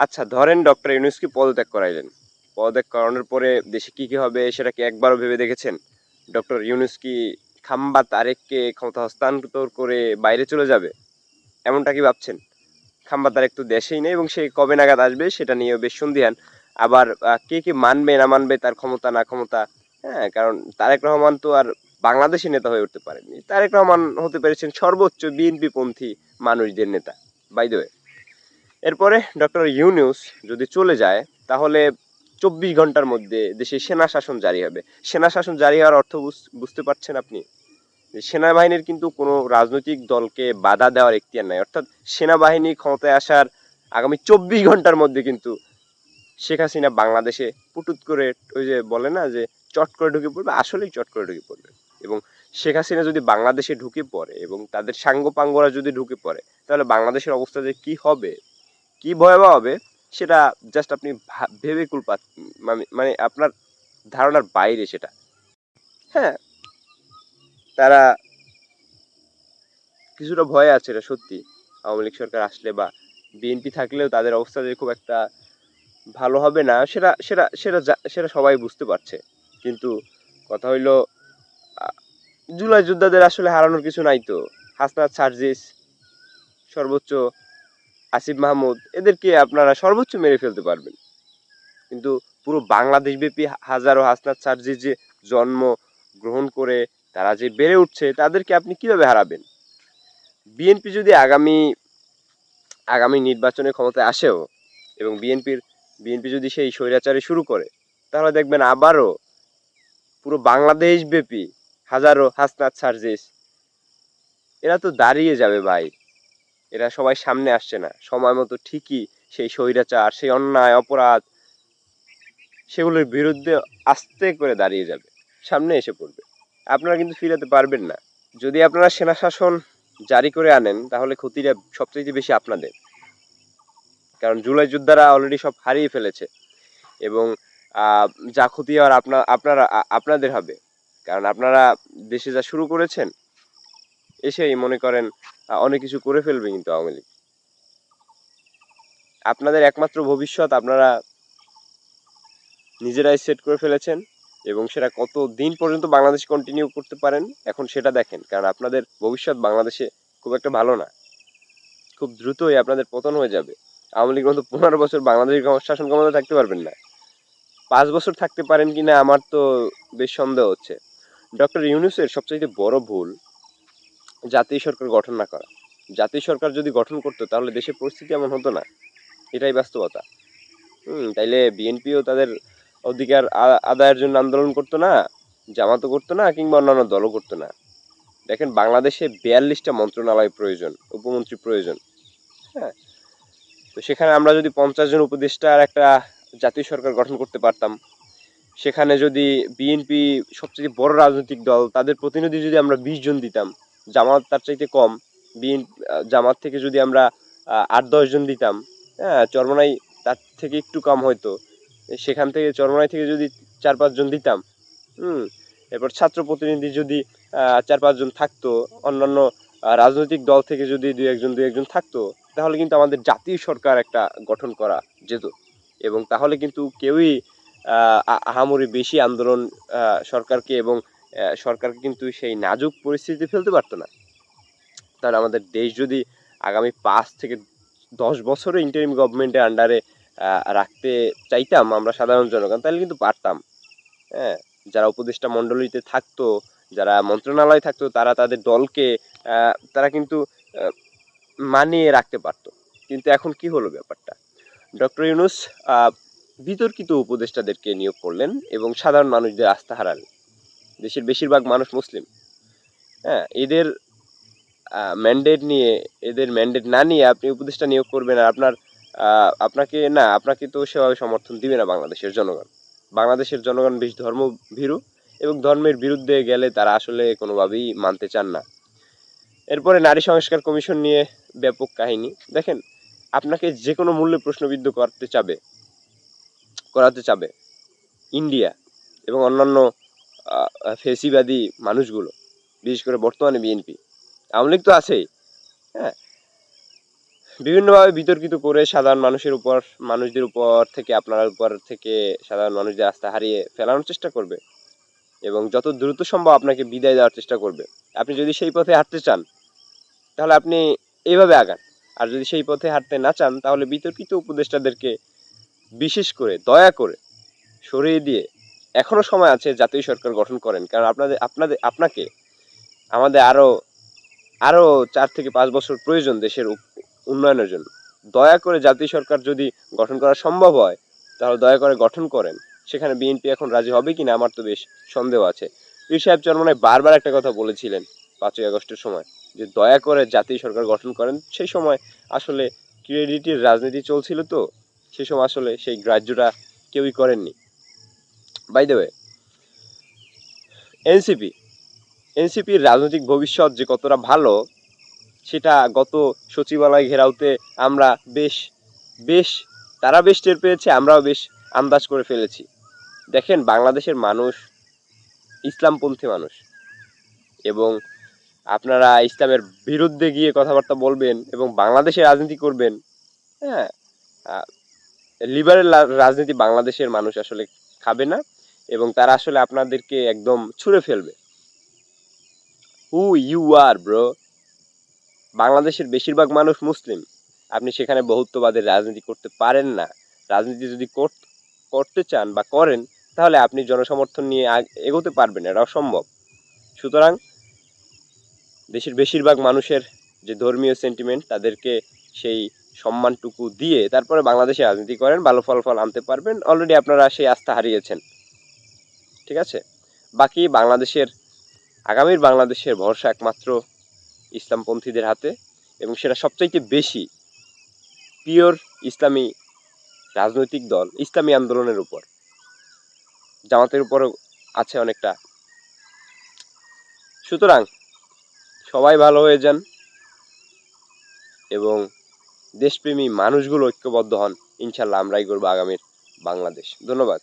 আচ্ছা ধরেন ডক্টর ইউনুসকে পদত্যাগ করাইলেন? পদত্যাগ করানোর পরে দেশে কি কি হবে সেটা কি একবারও ভেবে দেখেছেন? ডক্টর ইউনুস কি খাম্বা তারেককে ক্ষমতা হস্তান্তর করে বাইরে চলে যাবে? এমনটা কি ভাবছেন? খাম্বা তারেক তো দেশেই নেই এবং সে কবে নাগাদ আসবে সেটা নিয়েও বেশ সন্ধিহান আবার কে কি মানবে, না মানবে, তার ক্ষমতা, না ক্ষমতা? হ্যাঁ কারণ তারেক রহমান তো আর বাংলাদেশি নেতা হয়ে উঠতে পারেননি তারেক রহমান হতে পেরেছেন সর্বোচ্চ বিএনপি পন্থী মানুষদের নেতা। বাই দ্য এরপরে ডক্টর ইউনিউস যদি চলে যায়, তাহলে চব্বিশ ঘণ্টার মধ্যে দেশে সেনা শাসন জারি হবে। সেনা শাসন জারি হওয়ার অর্থ বুঝ- বুঝতে পারছেন আপনি? সেনাবাহিনীর কিন্তু কোনো রাজনৈতিক দলকে বাধা দেওয়ার এখতিয়ার নাই। অর্থাৎ সেনাবাহিনী ক্ষমতায় আসার আগামী চব্বিশ ঘণ্টার মধ্যে কিন্তু শেখ হাসিনা বাংলাদেশে পুটুত করে ওই যে বলে না যে চট করে ঢুকে পড়বে, আসলেই চট করে ঢুকে পড়বে। এবং শেখ হাসিনা যদি বাংলাদেশে ঢুকে পড়ে এবং তাদের সাঙ্গ সাঙ্গপাঙ্গরা যদি ঢুকে পড়ে, তাহলে বাংলাদেশের অবস্থা যে কি হবে? কি ভয়াবহ হবে সেটা জাস্ট আপনি ভেবে কুলপা মানে মানে আপনার ধারণার বাইরে সেটা। হ্যাঁ তারা কিছুটা ভয় আছে এটা সত্যি। আওয়ামী লীগ সরকার আসলে বা বিএনপি থাকলেও তাদের অবস্থা যে খুব একটা ভালো হবে না, সেটা সেটা সেটা সেটা সবাই বুঝতে পারছে। কিন্তু কথা হইল জুলাই যোদ্ধাদের আসলে হারানোর কিছু নাই তো। হাসনাত, সার্জিস, সর্বোচ্চ আসিফ মাহমুদ, এদেরকে আপনারা সর্বোচ্চ মেরে ফেলতে পারবেন। কিন্তু পুরো বাংলাদেশ ব্যাপী হাজারো হাসনাত সার্জিস যে জন্ম গ্রহণ করে, তারা যে বেড়ে উঠছে, তাদেরকে আপনি কীভাবে হারাবেন? বিএনপি যদি আগামী আগামী নির্বাচনে ক্ষমতায় আসেও এবং বিএনপির, বিএনপি যদি সেই স্বৈরাচারী শুরু করে, তাহলে দেখবেন আবারও পুরো বাংলাদেশ ব্যাপী হাজারো হাসনাত সার্জিস, এরা তো দাঁড়িয়ে যাবে ভাই। এরা সবাই সামনে আসছে না। সময় মতো ঠিকই সেই স্বৈরাচার, সেই অন্যায়, অপরাধ সেগুলোর বিরুদ্ধে আস্তে করে দাঁড়িয়ে যাবে, সামনে এসে পড়বে। আপনারা কিন্তু ফিরাতে পারবেন না। যদি আপনারা সেনা শাসন জারি করে আনেন, তাহলে ক্ষতিটা সবচেয়ে বেশি আপনাদের। কারণ জুলাই যোদ্ধারা অলরেডি সব হারিয়ে ফেলেছে এবং যা ক্ষতি হওয়ার আপনার আপনারা আপনাদের হবে। কারণ আপনারা দেশে যা শুরু করেছেন, এসেই মনে করেন অনেক কিছু করে ফেলবে কিন্তু আওয়ামী লীগ। আপনাদের একমাত্র ভবিষ্যৎ আপনারা নিজেরাই সেট করে ফেলেছেন এবং সেটা কত দিন পর্যন্ত বাংলাদেশ কন্টিনিউ করতে পারেন, এখন সেটা দেখেন। কারণ আপনাদের ভবিষ্যৎ বাংলাদেশে খুব একটা ভালো না। খুব দ্রুতই আপনাদের পতন হয়ে যাবে। আওয়ামী লীগ মতো পনেরো বছর বাংলাদেশের ক্ষম- শাসন ক্ষমতা থাকতে পারবেন না। পাঁচ বছর থাকতে পারেন কিনা আমার তো বেশ সন্দেহ হচ্ছে। ডক্টর ইউনুসের সবচেয়ে বড় ভুল জাতীয় সরকার গঠন না করা। জাতীয় সরকার যদি গঠন করতো, তাহলে দেশের পরিস্থিতি এমন হতো না। এটাই বাস্তবতা। হুম, তাইলে বিএনপিও তাদের অধিকার আদায়ের জন্য আন্দোলন করতো না, জামাতও করতো না, কিংবা অন্যান্য দলও করতো না। দেখেন, বাংলাদেশে বিয়াল্লিশটা মন্ত্রণালয় প্রয়োজন, উপমন্ত্রী প্রয়োজন। হ্যাঁ তো সেখানে আমরা যদি পঞ্চাশ জন উপদেষ্টার একটা জাতীয় সরকার গঠন করতে পারতাম, সেখানে যদি বিএনপি সবচেয়ে বড় রাজনৈতিক দল, তাদের প্রতিনিধি যদি আমরা বিশ জন দিতাম জামাত তার চাইতে কম। বিএন জামাত থেকে যদি আমরা আট দশ জন দিতাম হ্যাঁ চরমনাই তার থেকে একটু কম হয়তো। সেখান থেকে চরমনাই থেকে যদি চার পাঁচজন দিতাম হুম এরপর ছাত্র প্রতিনিধি যদি চার পাঁচজন থাকতো অন্যান্য রাজনৈতিক দল থেকে যদি দুই একজন দুই একজন থাকতো তাহলে কিন্তু আমাদের জাতীয় সরকার একটা গঠন করা যেত। এবং তাহলে কিন্তু কেউই আহ, আহামরি বেশি আন্দোলন সরকারকে এবং আহ, সরকারকে কিন্তু সেই নাজুক পরিস্থিতিতে ফেলতে পারতো না। তাহলে আমাদের দেশ যদি আগামী পাঁচ থেকে দশ বছরে ইন্টারিম গভর্নমেন্টের আন্ডারে রাখতে চাইতাম আমরা সাধারণ জনগণ তাহলে কিন্তু পারতাম। হ্যাঁ যারা উপদেষ্টা মণ্ডলীতে থাকতো যারা মন্ত্রণালয়ে থাকতো তারা তাদের দলকে তারা কিন্তু মানিয়ে রাখতে পারতো। কিন্তু এখন কি হলো ব্যাপারটা? ডক্টর ইউনুস বিতর্কিত উপদেষ্টাদেরকে নিয়োগ করলেন এবং সাধারণ মানুষদের আস্থা হারালেন। দেশের বেশিরভাগ মানুষ মুসলিম। হ্যাঁ এদের ম্যান্ডেট নিয়ে, এদের ম্যান্ডেট না নিয়ে আপনি উপদেষ্টা নিয়োগ করবেন আর আপনার আপনাকে, না, আপনাকে তো সেভাবে সমর্থন দিবে না বাংলাদেশের জনগণ। বাংলাদেশের জনগণ বেশ ধর্মভীরু এবং ধর্মের বিরুদ্ধে গেলে তারা আসলে কোনোভাবেই মানতে চান না। এরপরে নারী সংস্কার কমিশন নিয়ে ব্যাপক কাহিনী। দেখেন, আপনাকে যে কোনো মূল্যে প্রশ্নবিদ্ধ করতে চাবে, করাতে চাবে ইন্ডিয়া এবং অন্যান্য ফেসিবাদী মানুষগুলো, বিশেষ করে বর্তমানে বিএনপি আওয়ামী লীগ তো আছেই হ্যাঁ? বিভিন্নভাবে বিতর্কিত করে সাধারণ মানুষের উপর, মানুষদের উপর থেকে, আপনার উপর থেকে সাধারণ মানুষদের আস্থা হারিয়ে ফেলানোর চেষ্টা করবে এবং যত দ্রুত সম্ভব আপনাকে বিদায় দেওয়ার চেষ্টা করবে। আপনি যদি সেই পথে হাঁটতে চান, তাহলে আপনি এইভাবে আগান। আর যদি সেই পথে হাঁটতে না চান, তাহলে বিতর্কিত উপদেষ্টাদেরকে বিশেষ করে, দয়া করে সরিয়ে দিয়ে এখনও সময় আছে জাতীয় সরকার গঠন করেন। কারণ আপনাদের আপনাদের, আপনাকে আমাদের আরও আরও চার থেকে পাঁচ বছর প্রয়োজন দেশের উন্নয়নের জন্য। দয়া করে জাতীয় সরকার যদি গঠন করা সম্ভব হয়, তাহলে দয়া করে গঠন করেন। সেখানে বিএনপি এখন রাজি হবে কিনা আমার তো বেশ সন্দেহ আছে। পীর সাহেব চরমনায় বারবার একটা কথা বলেছিলেন পাঁচই আগস্টের সময়, যে দয়া করে জাতীয় সরকার গঠন করেন। সেই সময় আসলে ক্রেডিটের রাজনীতি চলছিল তো, সেই সময় আসলে সেই গ্রাহ্যটা কেউই করেননি। বাই ওয়ে এনসিপি এনসিপির রাজনৈতিক ভবিষ্যৎ যে কতটা ভালো, সেটা গত সচিবালয় ঘেরাওতে আমরা বেশ বেশ, তারা বেশ টের পেয়েছে, আমরাও বেশ আন্দাজ করে ফেলেছি। দেখেন, বাংলাদেশের মানুষ ইসলামপন্থী মানুষ। এবং আপনারা ইসলামের বিরুদ্ধে গিয়ে কথাবার্তা বলবেন এবং বাংলাদেশে রাজনীতি করবেন হ্যাঁ লিবারেল রাজনীতি বাংলাদেশের মানুষ আসলে খাবে না। এবং তারা আসলে আপনাদেরকে একদম ছুঁড়ে ফেলবে। হু ইউ আর ব্রো বাংলাদেশের বেশিরভাগ মানুষ মুসলিম। আপনি সেখানে বহুত্ববাদের রাজনীতি করতে পারেন না। রাজনীতি যদি করতে চান বা করেন, তাহলে আপনি জনসমর্থন নিয়ে এগোতে পারবেন, এটা অসম্ভব। সুতরাং দেশের বেশিরভাগ মানুষের যে ধর্মীয় সেন্টিমেন্ট তাদেরকে সেই সম্মানটুকু দিয়ে তারপরে বাংলাদেশে রাজনীতি করেন, ভালো ফলাফল আনতে পারবেন। অলরেডি আপনারা সেই আস্থা হারিয়েছেন। ঠিক আছে? বাকি বাংলাদেশের, আগামীর বাংলাদেশের ভরসা একমাত্র ইসলামপন্থীদের হাতে এবং সেটা সবচাইতে বেশি পিওর ইসলামী রাজনৈতিক দল, ইসলামী আন্দোলনের উপর। জামাতের উপরও আছে অনেকটা। সুতরাং সবাই ভালো হয়ে যান এবং দেশপ্রেমী মানুষগুলো ঐক্যবদ্ধ হন। ইনশাল্লাহ আমরাই করব আগামীর বাংলাদেশ। ধন্যবাদ।